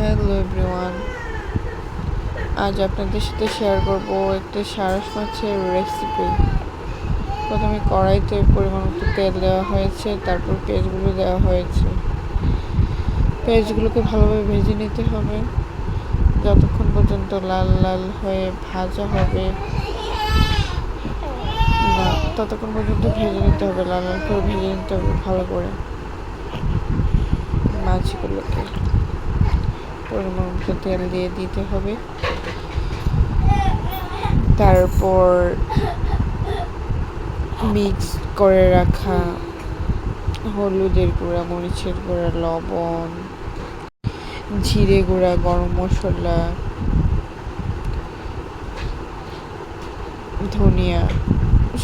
Hello everyone. আজ আপনাদের সাথে শেয়ার করব একটা সারস মাছের রেসিপি প্রথমে কড়াইতে পরিমাণ মতো তেল দেওয়া হয়েছে, তারপর পেঁয়াজগুলো দেওয়া হয়েছে। পেঁয়াজগুলোকে ভালোভাবে ভেজে নিতে হবে। যতক্ষণ পর্যন্ত লাল লাল হয়ে ভাজা হবে ততক্ষণ পর্যন্ত ভেজে নিতে হবে, লাল লাল করে ভেজে নিতে হবে ভালো করে। মাছগুলোকে। পরিমাণ তেল দিয়ে দিতে হবে। তারপর মিক্স করে রাখা হলুদের গুঁড়া, মরিচের গুঁড়া, লবণ, জিরে গুঁড়া, গরম মশলা, ধনিয়া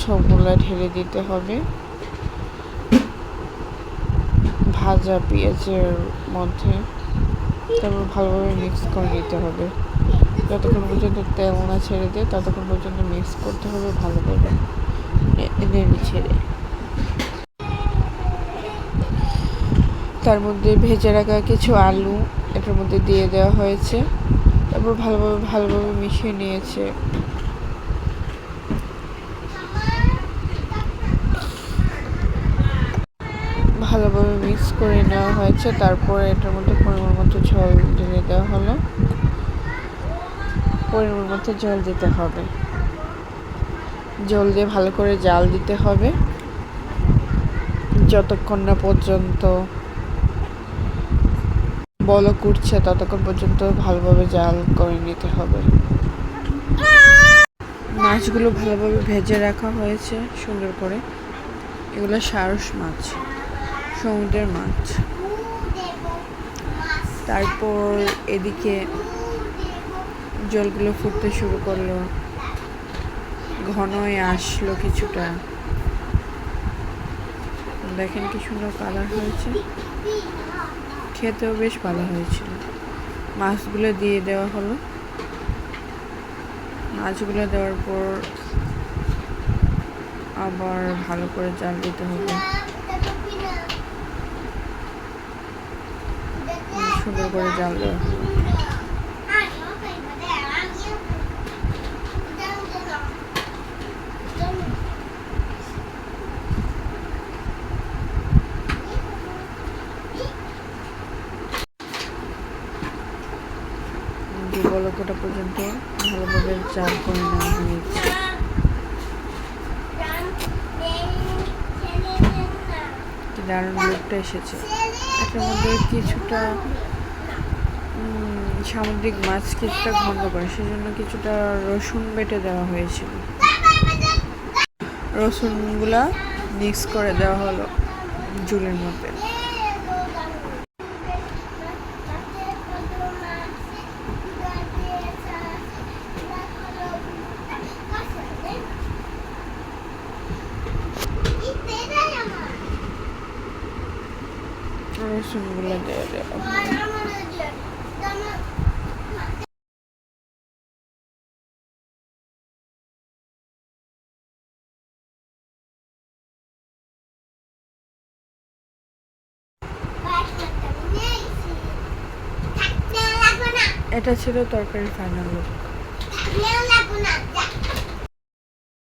সবগুলা ঢেলে দিতে হবে। ভাজা পেঁয়াজের মধ্যে তারপর ভালোভাবে মিক্স করে নিতে হবে। যতক্ষণ পর্যন্ত তেল না ছেড়ে দেয়, ততক্ষণ পর্যন্ত মিক্স করতে হবে ভালোভাবে। নেড়ে ছেড়ে তার মধ্যে ভেজে রাখা কিছু আলু এটার মধ্যে দিয়ে দেওয়া হয়েছে। তারপর ভালোভাবে ভালোভাবে মিশিয়ে নিয়েছে। ভালোভাবে মিক্স করে নেওয়া হয়েছে। তারপরে এটার মধ্যে পরিমাণ মতো জল ঢেলে দেওয়া হলো। পরিমাণ মতো জল দিতে হবে। জল দিয়ে ভালো করে জাল দিতে হবে। যতক্ষণ না পর্যন্ত বলক উঠছে, ততক্ষণ পর্যন্ত ভালোভাবে জাল করে নিতে হবে। মাছগুলো ভালোভাবে ভেজে রাখা হয়েছে সুন্দর করে। এগুলো সারস মাছ। সমুদ্রের মাছ। তারপর এদিকে জলগুলো ফুটতে শুরু করল। ঘন হয়ে আসলো কিছুটা। দেখেন কি সুন্দর কালার হয়েছে। খেতেও বেশ ভালো হয়েছিল। মাছগুলো দিয়ে দেওয়া হলো। মাছগুলো দেওয়ার পর আবার ভালো করে জাল দিতে হবে। সুন্দর করে জাল দেওয়া পর্যন্ত ভালোভাবে জাল করে নেওয়া হয়েছে দারুণ লুকটা এসেছে। এটার মধ্যে কিছুটা সামুদ্রিক মাছ কিছুটা ঘন্ট করে, সেজন্য কিছুটা রসুন বেটে দেওয়া হয়েছিল। রসুনগুলা মিক্স করে দেওয়া হলো ঝুলের মধ্যে। রসুনগুলো দিয়ে দেওয়া হলো। এটা ছিল তরকারি ফাইনাল লুক